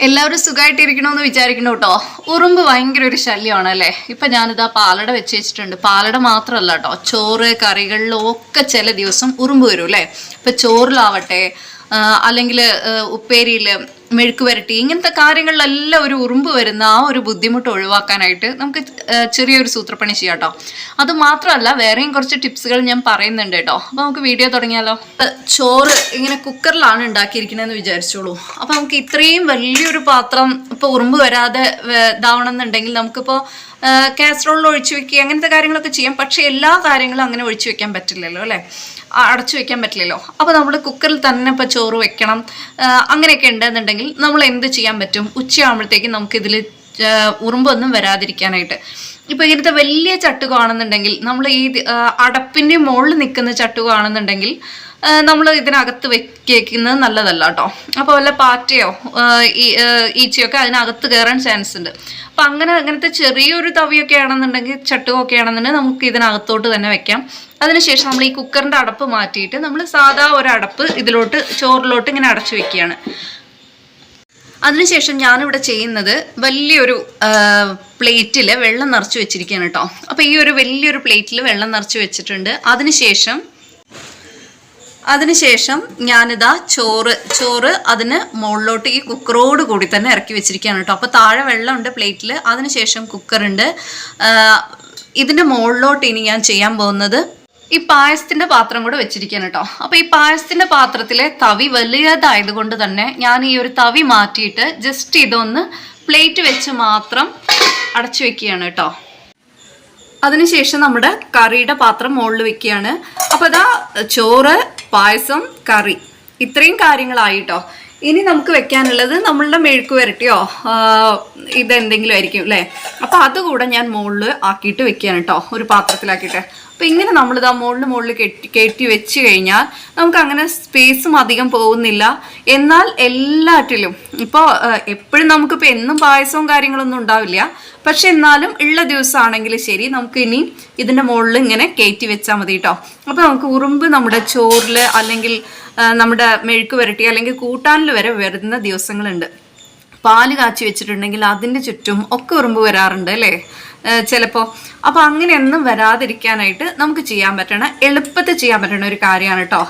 എല്ലാവരും സുഖമായിട്ടിരിക്കണമെന്ന് വിചാരിക്കണം കേട്ടോ ഉറുമ്പ് ഭയങ്കര ഒരു ശല്യമാണ് അല്ലേ ഇപ്പൊ ഞാനിതാ പാലട വെച്ച് വെച്ചിട്ടുണ്ട്. പാലട മാത്രമല്ല കേട്ടോ ചോറ് കറികളിലും ഒക്കെ ചില ദിവസം ഉറുമ്പ് വരും അല്ലേ? ഇപ്പൊ ചോറിലാവട്ടെ അല്ലെങ്കിൽ ഉപ്പേരിയിൽ മെഴുക്ക് വരട്ടി ഇങ്ങനത്തെ കാര്യങ്ങളിലെല്ലാം ഒരു ഉറുമ്പ് വരുന്ന ആ ഒരു ബുദ്ധിമുട്ട് ഒഴിവാക്കാനായിട്ട് നമുക്ക് ചെറിയൊരു സൂത്രപ്പണി ചെയ്യാം കേട്ടോ അത് മാത്രമല്ല വേറെയും കുറച്ച് ടിപ്സുകൾ ഞാൻ പറയുന്നുണ്ട് കേട്ടോ അപ്പോൾ നമുക്ക് വീഡിയോ തുടങ്ങിയാലോ? ചോറ് ഇങ്ങനെ കുക്കറിലാണ് ഉണ്ടാക്കിയിരിക്കണമെന്ന് വിചാരിച്ചോളൂ. അപ്പോൾ നമുക്ക് ഇത്രയും വലിയൊരു പാത്രം ഇപ്പോൾ ഉറുമ്പ് വരാതെ വേ- ഇതാവണം എന്നുണ്ടെങ്കിൽ നമുക്കിപ്പോൾ കാസറോളിൽ ഒഴിച്ചു വെക്കുക അങ്ങനത്തെ കാര്യങ്ങളൊക്കെ ചെയ്യാം. പക്ഷേ എല്ലാ കാര്യങ്ങളും അങ്ങനെ ഒഴിച്ചു വെക്കാൻ പറ്റില്ലല്ലോ അല്ലേ? അടച്ചു വെക്കാൻ പറ്റില്ലല്ലോ. അപ്പോൾ നമ്മൾ കുക്കറിൽ തന്നെ ഇപ്പോൾ ചോറ് വെക്കണം. അങ്ങനെയൊക്കെ ഉണ്ടെന്നുണ്ടെങ്കിൽ നമ്മൾ എന്ത് ചെയ്യാൻ പറ്റും? ഉച്ചയാകുമ്പോഴത്തേക്കും നമുക്കിതിൽ ഉറുമ്പൊന്നും വരാതിരിക്കാനായിട്ട്. ഇപ്പോൾ ഇങ്ങനത്തെ വലിയ ചട്ടുകാണെന്നുണ്ടെങ്കിൽ നമ്മൾ ഈ അടപ്പിന്റെ മുകളിൽ നിൽക്കുന്ന ചട്ടുകാണെന്നുണ്ടെങ്കിൽ നമ്മൾ ഇതിനകത്ത് വെക്കുന്നത് നല്ലതല്ല കേട്ടോ. അപ്പോൾ വല്ല പാറ്റയോ ഈച്ചയൊക്കെ അതിനകത്ത് കയറാൻ ചാൻസ് ഉണ്ട്. അപ്പം അങ്ങനെ അങ്ങനത്തെ ചെറിയൊരു തവിയൊക്കെ ആണെന്നുണ്ടെങ്കിൽ ചട്ടുകമൊക്കെ ആണെന്നുണ്ടെങ്കിൽ നമുക്ക് ഇതിനകത്തോട്ട് തന്നെ വെക്കാം. അതിനുശേഷം നമ്മൾ ഈ കുക്കറിന്റെ അടപ്പ് മാറ്റിയിട്ട് നമ്മൾ സാധാ ഒരു അടപ്പ് ഇതിലോട്ട് ചോറിലോട്ട് ഇങ്ങനെ അടച്ചു വെക്കുകയാണ്. അതിനുശേഷം ഞാനിവിടെ ചെയ്യുന്നത് വലിയൊരു പ്ലേറ്റിൽ വെള്ളം നിറച്ച് വെച്ചിരിക്കുകയാണ് കേട്ടോ. അപ്പോൾ ഈ ഒരു വലിയൊരു പ്ലേറ്റിൽ വെള്ളം നിറച്ച് വെച്ചിട്ടുണ്ട്. അതിനുശേഷം അതിനുശേഷം ഞാനിതാ ചോറ് ചോറ് അതിന് മുകളിലോട്ട് ഈ കുക്കറോട് കൂടി തന്നെ ഇറക്കി വെച്ചിരിക്കുകയാണ് കേട്ടോ. അപ്പോൾ താഴെ വെള്ളമുണ്ട് പ്ലേറ്റിൽ അതിനുശേഷം കുക്കറുണ്ട്. ഇതിന്റെ മുകളിലോട്ട് ഇനി ഞാൻ ചെയ്യാൻ പോകുന്നത് ഈ പായസത്തിന്റെ പാത്രം കൂടെ വെച്ചിരിക്കുകയാണ് കേട്ടോ. അപ്പൊ ഈ പായസത്തിന്റെ പാത്രത്തിലെ തവി വലിയതായത് കൊണ്ട് തന്നെ ഞാൻ ഈ ഒരു തവി മാറ്റിയിട്ട് ജസ്റ്റ് ഇതൊന്ന് പ്ലേറ്റ് വെച്ച് മാത്രം അടച്ചു വെക്കുകയാണ് കേട്ടോ. അതിനുശേഷം നമ്മുടെ കറിയുടെ പാത്രം മുകളിൽ വെക്കുകയാണ്. അപ്പോൾ ഇതാ ചോറ് പായസം കറി. ഇത്രയും കാര്യങ്ങളായിട്ടോ ഇനി നമുക്ക് വെക്കാനുള്ളത് നമ്മളുടെ മെഴുക്ക് വരട്ടിയോ? ഇതെന്തെങ്കിലും ആയിരിക്കും അല്ലേ? അപ്പോൾ അതുകൂടെ ഞാൻ മുകളിൽ ആക്കിയിട്ട് വെക്കുകയാണ് കേട്ടോ. ഒരു പാത്രത്തിലാക്കിയിട്ട്. അപ്പോൾ ഇങ്ങനെ നമ്മളിതാ മുകളിൽ മുകളിൽ കെട്ടി കയറ്റി വെച്ച് കഴിഞ്ഞാൽ നമുക്ക് അങ്ങനെ സ്പേസും അധികം പോകുന്നില്ല. എന്നാൽ എല്ലാറ്റിലും ഇപ്പോൾ എപ്പോഴും നമുക്കിപ്പോൾ എന്നും പായസവും കാര്യങ്ങളൊന്നും ഉണ്ടാവില്ല. പക്ഷെ എന്നാലും ഉള്ള ദിവസമാണെങ്കിൽ ശരി നമുക്ക് ഇനി ഇതിന്റെ മുകളിൽ ഇങ്ങനെ കയറ്റി വെച്ചാൽ മതി കേട്ടോ അപ്പോൾ നമുക്ക് ഉറുമ്പ് നമ്മുടെ ചോറിൽ അല്ലെങ്കിൽ നമ്മുടെ മെഴുക്ക് വരട്ടി അല്ലെങ്കിൽ കൂട്ടാനിൽ വരെ വരുന്ന ദിവസങ്ങളുണ്ട്. പാൽ കാച്ചി വെച്ചിട്ടുണ്ടെങ്കിൽ അതിന്റെ ചുറ്റും ഒക്കെ ഉറുമ്പ് വരാറുണ്ട് അല്ലേ? ചിലപ്പോൾ അപ്പോൾ അങ്ങനെയൊന്നും വരാതിരിക്കാനായിട്ട് നമുക്ക് ചെയ്യാൻ പറ്റണ എളുപ്പത്തിൽ ചെയ്യാൻ പറ്റണ ഒരു കാര്യമാണ് കേട്ടോ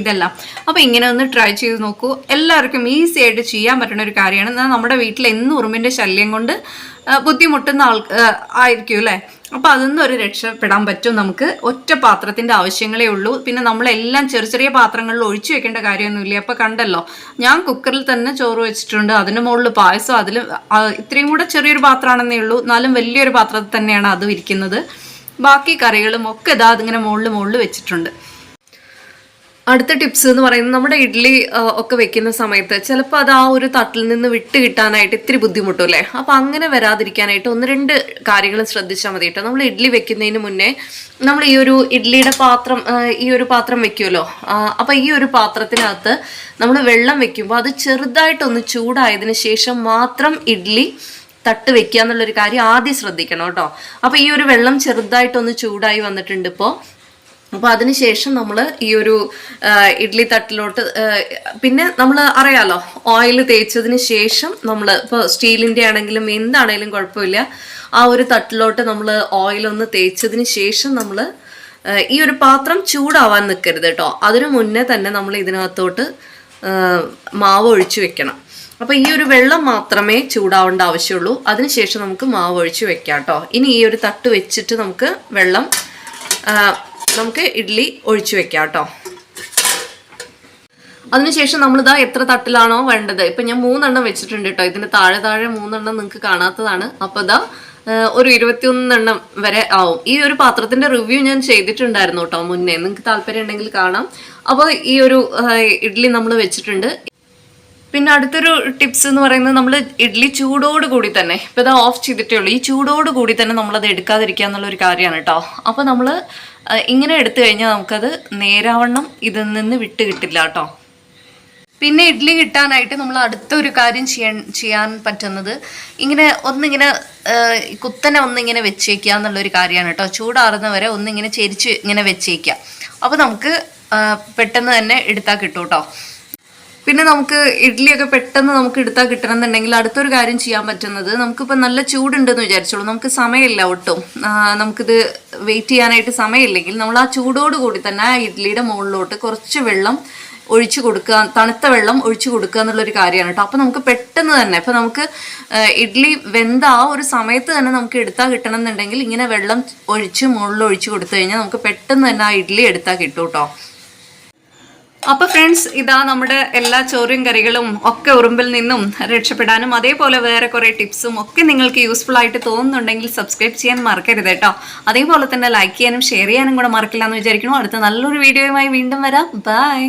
ഇതെല്ലാം. അപ്പോൾ ഇങ്ങനെ ഒന്ന് ട്രൈ ചെയ്ത് നോക്കൂ. എല്ലാവർക്കും ഈസി ആയിട്ട് ചെയ്യാൻ പറ്റുന്ന ഒരു കാര്യമാണ്. നമ്മുടെ വീട്ടിൽ എന്നും ഉറുമ്പിന്റെ ശല്യം കൊണ്ട് ബുദ്ധിമുട്ടുന്ന ആൾ ആയിരിക്കും അല്ലേ? അപ്പോൾ അതൊന്നും ഒരു രക്ഷപ്പെടാൻ പറ്റും നമുക്ക്. ഒറ്റ പാത്രത്തിന്റെ ആവശ്യങ്ങളേ ഉള്ളൂ. പിന്നെ നമ്മളെല്ലാം ചെറിയ ചെറിയ പാത്രങ്ങളിൽ ഒഴിച്ചു വെക്കേണ്ട കാര്യമൊന്നുമില്ല. അപ്പോൾ കണ്ടല്ലോ ഞാൻ കുക്കറിൽ തന്നെ ചോറ് വെച്ചിട്ടുണ്ട്. അതിന് മുകളിൽ പായസം അതിൽ ഇത്രയും കൂടെ ചെറിയൊരു പാത്രമാണെന്നേ ഉള്ളൂ. എന്നാലും വലിയൊരു പാത്രത്തിൽ തന്നെയാണ് അതും ഇരിക്കുന്നത്. ബാക്കി കറികളും ഒക്കെ ഇതാ അതിങ്ങനെ മുകളിൽ മുകളിൽ വെച്ചിട്ടുണ്ട്. അടുത്ത ടിപ്സ് എന്ന് പറയുന്നത് നമ്മുടെ ഇഡ്ഡലി ഒക്കെ വെക്കുന്ന സമയത്ത് ചിലപ്പോൾ അത് ആ ഒരു തട്ടിൽ നിന്ന് വിട്ട് കിട്ടാനായിട്ട് ഇത്തിരി ബുദ്ധിമുട്ടും അല്ലേ? അപ്പോൾ അങ്ങനെ വരാതിരിക്കാനായിട്ട് ഒന്ന് രണ്ട് കാര്യങ്ങൾ ശ്രദ്ധിച്ചാൽ മതി കേട്ടോ. നമ്മൾ ഇഡ്ഡലി വെക്കുന്നതിന് മുന്നേ നമ്മൾ ഈ ഒരു ഇഡ്ഡലിയുടെ പാത്രം ഈ ഒരു പാത്രം വെക്കുമല്ലോ? അപ്പോൾ ഈ ഒരു പാത്രത്തിനകത്ത് നമ്മൾ വെള്ളം വെക്കുമ്പോൾ അത് ചെറുതായിട്ടൊന്ന് ചൂടായതിനു ശേഷം മാത്രം ഇഡ്ഡലി തട്ട് വെക്കുക എന്നുള്ളൊരു കാര്യം ആദ്യം ശ്രദ്ധിക്കണം കേട്ടോ. അപ്പോൾ ഈ ഒരു വെള്ളം ചെറുതായിട്ടൊന്ന് ചൂടായി വന്നിട്ടുണ്ട് ഇപ്പോൾ അപ്പോൾ അതിനുശേഷം നമ്മൾ ഈ ഒരു ഇഡ്ലി തട്ടിലോട്ട് പിന്നെ നമ്മൾ അറിയാലോ ഓയിൽ തേച്ചതിന് ശേഷം നമ്മൾ ഇപ്പോൾ സ്റ്റീലിന്റെ ആണെങ്കിലും എന്താണെങ്കിലും കുഴപ്പമില്ല. ആ ഒരു തട്ടിലോട്ട് നമ്മൾ ഓയിലൊന്ന് തേച്ചതിന് ശേഷം നമ്മൾ ഈ ഒരു പാത്രം ചൂടാവാൻ നിൽക്കരുത് കേട്ടോ. അതിനു മുന്നേ തന്നെ നമ്മൾ ഇതിനകത്തോട്ട് മാവ് ഒഴിച്ചു വെക്കണം. അപ്പോൾ ഈ ഒരു വെള്ളം മാത്രമേ ചൂടാവേണ്ട ആവശ്യമുള്ളൂ. അതിനുശേഷം നമുക്ക് മാവ് ഒഴിച്ച് വെക്കാം കേട്ടോ. ഇനി ഈ ഒരു തട്ട് വെച്ചിട്ട് നമുക്ക് വെള്ളം നമുക്ക് ഇഡ്ഡലി ഒഴിച്ചു വെക്കാം കേട്ടോ. അതിനുശേഷം നമ്മളിതാ എത്ര തട്ടിലാണോ വേണ്ടത്. ഇപ്പൊ ഞാൻ മൂന്നെണ്ണം വെച്ചിട്ടുണ്ട് കേട്ടോ. ഇതിന് താഴെ താഴെ മൂന്നെണ്ണം നിങ്ങൾക്ക് കാണാത്തതാണ്. അപ്പൊ ഇതാ ഒരു ഇരുപത്തിയൊന്നെണ്ണം വരെ ആവും. ഈ ഒരു പാത്രത്തിന്റെ റിവ്യൂ ഞാൻ ചെയ്തിട്ടുണ്ടായിരുന്നു കേട്ടോ മുന്നേ. നിങ്ങൾക്ക് താല്പര്യം ഉണ്ടെങ്കിൽ കാണാം. അപ്പോൾ ഈ ഒരു ഇഡ്ഡലി നമ്മൾ വെച്ചിട്ടുണ്ട്. പിന്നെ അടുത്തൊരു ടിപ്സ് എന്ന് പറയുന്നത് നമ്മൾ ഇഡ്ഡലി ചൂടോട് കൂടി തന്നെ ഇപ്പം ഇത് ഓഫ് ചെയ്തിട്ടേ ഉള്ളൂ. ഈ ചൂടോട് കൂടി തന്നെ നമ്മളത് എടുക്കാതിരിക്കുക എന്നുള്ള ഒരു കാര്യമാണ് കേട്ടോ. അപ്പോൾ നമ്മൾ ഇങ്ങനെ എടുത്തു കഴിഞ്ഞാൽ നമുക്കത് നേരാവണ്ണം ഇതിൽ നിന്ന് വിട്ട് കിട്ടില്ല കേട്ടോ. പിന്നെ ഇഡ്ഡലി കിട്ടാനായിട്ട് നമ്മൾ അടുത്തൊരു കാര്യം ചെയ്യാൻ ചെയ്യാൻ പറ്റുന്നത് ഇങ്ങനെ ഒന്നിങ്ങനെ കുത്തനെ ഒന്നിങ്ങനെ വെച്ചേക്കുക എന്നുള്ളൊരു കാര്യമാണ് കേട്ടോ. ചൂടാറുന്നവരെ ഒന്നിങ്ങനെ ചെരിച്ച് ഇങ്ങനെ വെച്ചേക്കുക. അപ്പോൾ നമുക്ക് പെട്ടെന്ന് തന്നെ എടുത്താൽ കിട്ടും കേട്ടോ. പിന്നെ നമുക്ക് ഇഡ്ഡലിയൊക്കെ പെട്ടെന്ന് നമുക്ക് എടുത്താൽ കിട്ടണമെന്നുണ്ടെങ്കിൽ അടുത്തൊരു കാര്യം ചെയ്യാൻ പറ്റുന്നത് നമുക്കിപ്പോൾ നല്ല ചൂടുണ്ടെന്ന് വിചാരിച്ചോളൂ. നമുക്ക് സമയമില്ല ഒട്ടും. നമുക്കിത് വെയിറ്റ് ചെയ്യാനായിട്ട് സമയമില്ലെങ്കിൽ നമ്മൾ ആ ചൂടോട് കൂടി തന്നെ ആ ഇഡ്ഡലിയുടെ മുകളിലോട്ട് കുറച്ച് വെള്ളം ഒഴിച്ചു കൊടുക്കുക തണുത്ത വെള്ളം ഒഴിച്ചു കൊടുക്കുക എന്നുള്ളൊരു കാര്യമാണ് കേട്ടോ. അപ്പോൾ നമുക്ക് പെട്ടെന്ന് തന്നെ ഇപ്പോൾ നമുക്ക് ഇഡ്ഡലി വെന്ത ആ ഒരു സമയത്ത് തന്നെ നമുക്ക് എടുത്താൽ കിട്ടണം എന്നുണ്ടെങ്കിൽ ഇങ്ങനെ വെള്ളം ഒഴിച്ച് മുകളിൽ ഒഴിച്ചു കൊടുത്തു കഴിഞ്ഞാൽ നമുക്ക് പെട്ടെന്ന് തന്നെ ആ ഇഡ്ഡലി എടുത്താൽ കിട്ടും കേട്ടോ അപ്പൊ ഫ്രണ്ട്സ് ഇതാ നമ്മുടെ എല്ലാ ചോറും കറികളും ഒക്കെ ഉറുമ്പിൽ നിന്നും രക്ഷപ്പെടാനും അതേപോലെ വേറെ കുറെ ടിപ്സും ഒക്കെ നിങ്ങൾക്ക് യൂസ്ഫുൾ ആയിട്ട് തോന്നുന്നുണ്ടെങ്കിൽ സബ്സ്ക്രൈബ് ചെയ്യാൻ മറക്കരുത് കേട്ടോ. അതേപോലെ തന്നെ ലൈക്ക് ചെയ്യാനും ഷെയർ ചെയ്യാനും കൂടെ മറക്കില്ല എന്ന് വിചാരിക്കുന്നു. അടുത്ത നല്ലൊരു വീഡിയോയുമായി വീണ്ടും വരാം. ബൈ